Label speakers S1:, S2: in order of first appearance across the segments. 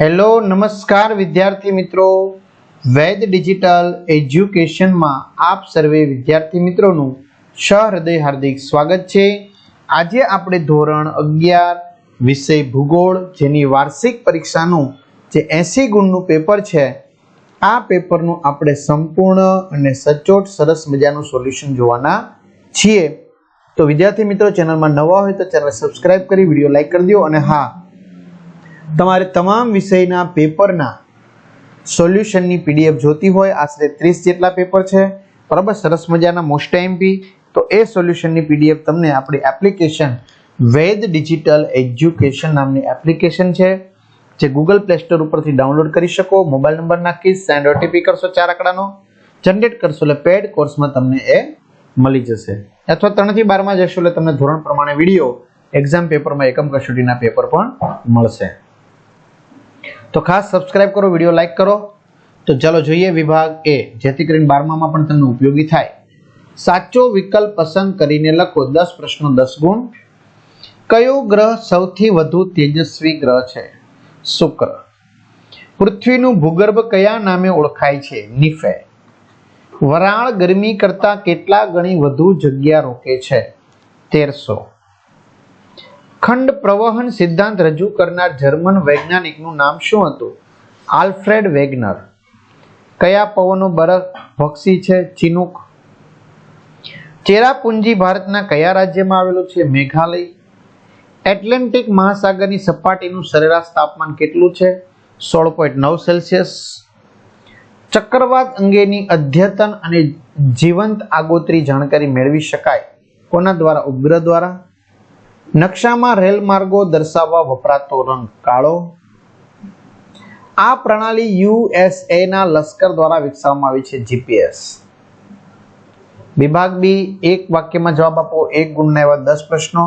S1: Hello, નમસ્કાર વિદ્યાર્થી મિત્રો. વૈદ ડિજિટલ એજ્યુકેશનમાં આપ સર્વે વિદ્યાર્થી મિત્રોનું સહૃદય હાર્દિક સ્વાગત છે. આજે આપણે ધોરણ અગિયાર વિષય ભૂગોળ, જેની વાર્ષિક પરીક્ષાનું જે એંસી ગુણનું પેપર છે, આ પેપરનું આપણે સંપૂર્ણ અને સચોટ સરસ મજાનું સોલ્યુશન જોવાના છીએ. તો વિદ્યાર્થી મિત્રો, ચેનલમાં નવા હોય તો ચેનલ સબસ્ક્રાઇબ કરી, વીડિયો લાઈક કરી દો અને હા તમારે તમામ વિષયના પેપરના સોલ્યુશનની પીડીએફ જોતી હોય, આશરે ત્રીસ જેટલા પેપર છે. બરાબર, સરસ મજાના મોસ્ટ એમપી તો એ સોલ્યુશનની પીડીએફ તમને આપણી એપ્લિકેશન વેદ ડિજિટલ એજ્યુકેશન નામની એપ્લિકેશન છે, જે ગૂગલ પ્લે સ્ટોર ઉપરથી ડાઉનલોડ કરી શકો. મોબાઈલ નંબર નાખી સેન્ડ ઓટીપી કરશો ચાર આંકડાનો. જનરેટ કરશો એટલે પેડ કોર્સમાં તમને એ મળી જશે. અથવા ત્રણથી બારમાં જશો એટલે તમને ધોરણ પ્રમાણે વીડિયો એક્ઝામ પેપરમાં એકમ કસોટીના પેપર પણ મળશે. તો ખાસ સબસ્ક્રાઇબ કરો વીડિયો લાઇક કરો. તો ચાલો જોઈએ વિભાગ એ. જેથી કરીને બારમામાં પણ તમને ઉપયોગી થાય. સાચો વિકલ્પ પસંદ કરીને લખો દસ પ્રશ્નો, દસ ગુણ. કયો ગ્રહ સૌથી વધુ તેજસ્વી ગ્રહ છે? શુક્ર. પૃથ્વીનું ભૂગર્ભ કયા નામે ઓળખાય છે? નિફે. વરાળ ગરમી કરતા કેટલા ગણી વધુ જગ્યા રોકે છે? તેરસો. ખંડ પ્રવહન સિદ્ધાંત રજૂ કરનાર જર્મન વૈજ્ઞાનિકનું નામ શું હતું? Alfred Wegener. કયા પવનો બરફ ભક્ષી છે? ચિનુક. ચેરાપુંજી ભારતના કયા રાજ્યમાં આવેલું છે? મેઘાલય. એટલાન્ટિક મહાસાગરની સપાટીનું સરેરાશ તાપમાન કેટલું છે? સોળ પોઈન્ટ નવ સેલ્સિયસ. ચક્રવાત અંગેની અદ્યતન અને જીવંત આગોતરી જાણકારી મેળવી શકાય કોના દ્વારા? ઉપગ્રહ દ્વારા? નકશામાં રેલ માર્ગો દર્શાવવા વપરાતો રંગ કાળો. આ પ્રણાલી યુએસએ ના લશ્કર દ્વારા વિકસાવવામાં આવી છે જીપીએસ વિભાગ બી, એક વાક્યમાં જવાબ આપો, એક ગુણના એવા દસ પ્રશ્નો.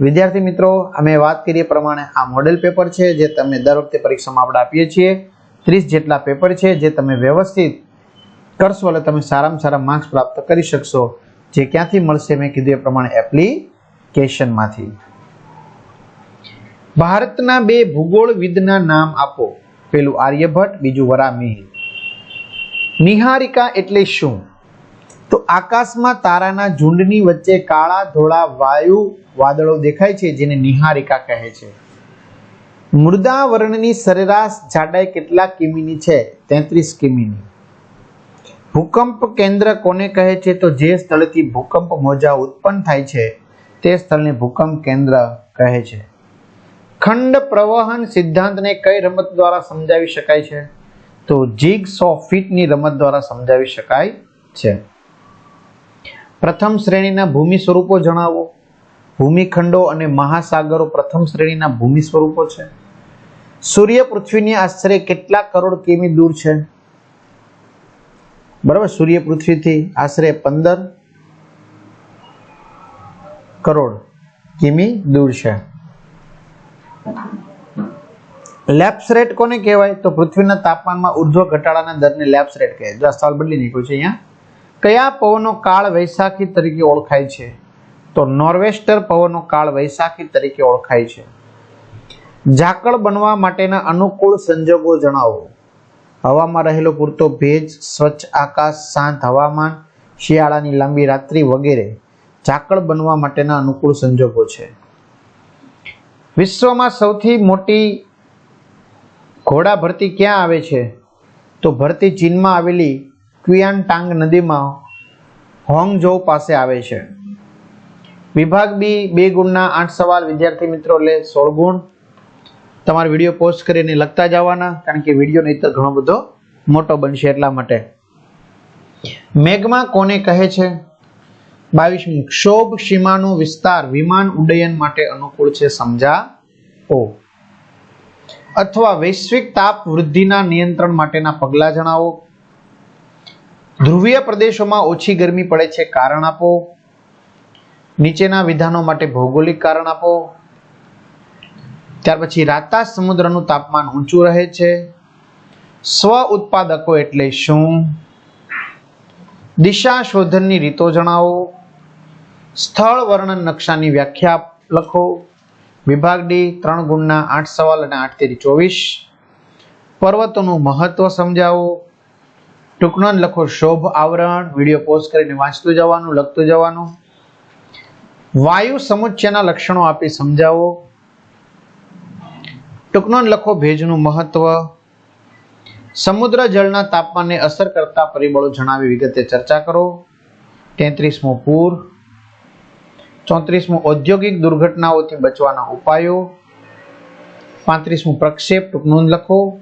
S1: વિદ્યાર્થી મિત્રો, અમે વાત કરીએ પ્રમાણે આ મોડેલ પેપર છે જે તમે દર વખતે પરીક્ષામાં આપણે આપીએ છીએ. ત્રીસ જેટલા પેપર છે જે તમે વ્યવસ્થિત કરશો એટલે તમે સારામાં સારા માર્ક્સ પ્રાપ્ત કરી શકશો. જે ક્યાંથી મળશે મેં કીધું એ પ્રમાણે એપ્લિકેશનમાંથી. ભારતના બે ભૂગોળવિદના નામ આપો. પેલું આર્યભટ્ટ, બીજું વરામિહિર. નિહારિકા એટલે શું? તો આકાશમાં તારાના ઝુંડની વચ્ચે કાળા ધોળા વાયુ વાદળો દેખાય છે, જેને નિહારિકા કહે છે. મૃદાવરણની સરેરાશ જાડાઈ કેટલા કિમીની છે? તેત્રીસ કિમીની. ભૂકંપ કેન્દ્ર કોને કહે છે? તો જે સ્થળેથી ભૂકંપ મોજા ઉત્પન્ન થાય છે, તે સ્થળને ભૂકંપ કેન્દ્ર કહે છે. ખંડ પ્રવહન સિદ્ધાંતને કઈ રમત દ્વારા સમજાવી શકાય છે? તો જીગ સો ફીટની રમત દ્વારા સમજાવી શકાય છે. પ્રથમ શ્રેણીના ભૂમિ સ્વરૂપો જણાવો. ભૂમિખંડો અને મહાસાગરો પ્રથમ શ્રેણીના ભૂમિ સ્વરૂપો છે. સૂર્ય પૃથ્વીની આશરે કેટલા કરોડ કિમી દૂર છે? બરાબર, સૂર્ય પૃથ્વીથી આશરે પંદર કરોડ કિમી દૂર છે. લેપ્સ રેટ કોને કહેવાય? તો પૃથ્વીના તાપમાનમાં ઉર્ધ્વ ઘટાડાના દરને લેપ્સ રેટ કહે જો આ સવાલ બદલી નીકળ્યું છે અહીંયા. કયા પવનો કાળ વૈશાખી તરીકે ઓળખાય છે? તો નોર્વેસ્ટર પવનો કાળ વૈશાખી તરીકે ઓળખાય છે. ઝાકળ બનવા માટેના અનુકૂળ સંજોગો જણાવો. હવામાં રહેલો પૂરતો ભેજ, સ્વચ્છ આકાશ, શાંત હવામાન, શિયાળાની લાંબી રાત્રિ વગેરે. ઝાકળ બનવા માટેના અનુકૂળ સંજોગો છે. વિશ્વમાં સૌથી મોટી ઘોડા ભરતી ક્યાં આવે છે? તો ભરતી ચીનમાં આવેલી ક્વિયાનટાંગ નદીમાં હોંગજો પાસે આવે છે. વિભાગ બી બે ગુણના આઠ સવાલ વિદ્યાર્થી મિત્રો લે સોળ ગુણ. તમારે વીડિયો પોસ્ટ કરીને લખતા જવાના, કારણ કે વીડિયો નહીતર ઘણો બધો મોટો બનશે એટલા માટે. મેઘમાં કોને કહે છે? બાવીસમું. ક્ષોભ સીમાનો વિસ્તાર વિમાન ઉડ્ડયન માટે અનુકૂળ છે સમજાવો અથવા વૈશ્વિક તાપ વૃદ્ધિના નિયંત્રણ માટેના પગલાં જણાવો. ધ્રુવીય પ્રદેશોમાં ઓછી ગરમી પડે છે કારણ આપો. નીચેના વિધાનો માટે ભૌગોલિક કારણ આપો. ત્યાર પછી રાતા સમુદ્રનું તાપમાન ઊંચું રહે છે. સ્વ ઉત્પાદકો એટલે શું? દિશા શોધનની રીતો જણાવો. સ્થળ વર્ણન નકશાની વ્યાખ્યા લખો. વિભાગ ડી, ત્રણ ગુણના આઠ સવાલ અને આઠ તેરી ચોવીસ. પર્વતોનું મહત્વ સમજાવો. ટૂંકનો લખો, શોભ આવરણ, વીડિયો પોઝ કરીને વાંચતું જવાનું, લખતું જવાનું. વાયુ સમુચ્ચયના લક્ષણો આપી સમજાવો. ટૂંકનો લખો, ભેજનું મહત્વ. સમુદ્ર જળના તાપમાનને અસર કરતા પરિબળો જણાવી વિગતે ચર્ચા કરો. તેત્રીસમો પૂર. ચોત્રીસમો ઔદ્યોગિક દુર્ઘટનાઓથી બચવાના ઉપાયો. પાંત્રીસમું પ્રક્ષેપ, ટૂંક નોંધ લખો.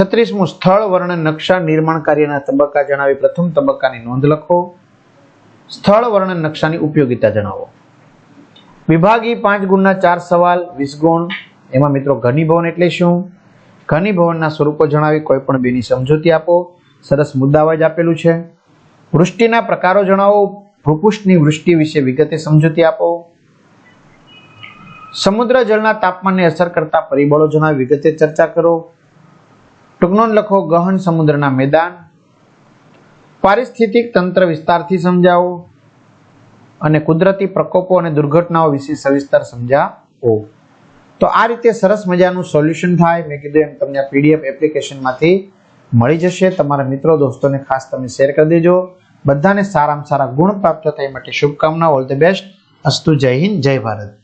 S1: છત્રીસમું સ્થળ વર્ણન નકશા નિર્માણ કાર્યના તબક્કા જણાવી પ્રથમ તબક્કાની નોંધ લખો. સ્થળ વર્ણન નકશાની ઉપયોગિતા જણાવો. વિભાગી પાંચ ગુણના ચાર સવાલ, વીસ ગુણ. એમાં મિત્રો ઘનીભવન એટલે શું? ઘનીભવનના સ્વરૂપો જણાવી કોઈ પણ બેની સમજૂતી આપો. સરસ મુદ્દાવાજ આપેલું છે. વૃષ્ટિના પ્રકારો જણાવો. ભૂપૃષ્ઠની વૃષ્ટિ વિશે વિગતે સમજૂતી આપો. સમુદ્ર જળના તાપમાનને અસર કરતા પરિબળો જણાવી વિગતે ચર્ચા કરો. ટૂંકનોંધ લખો, ગહન સમુદ્રના મેદાન. પારિસ્થિતિક તંત્ર વિસ્તારથી સમજાવો અને કુદરતી પ્રકોપો અને દુર્ઘટનાઓ વિશે સવિસ્તર સમજાવો. તો આ રીતે સરસ મજાનું સોલ્યુશન થાય. મેં કીધું એમ તમને પીડીએફ એપ્લિકેશનમાંથી મળી જશે. તમારા મિત્રો, દોસ્તોને ખાસ તમે શેર કરી દેજો. બધાને સારામાં સારા ગુણ પ્રાપ્ત થાય માટે શુભકામનાઓ ઓલ ધ બેસ્ટ અસ્તુ જય હિન્દ, જય ભારત.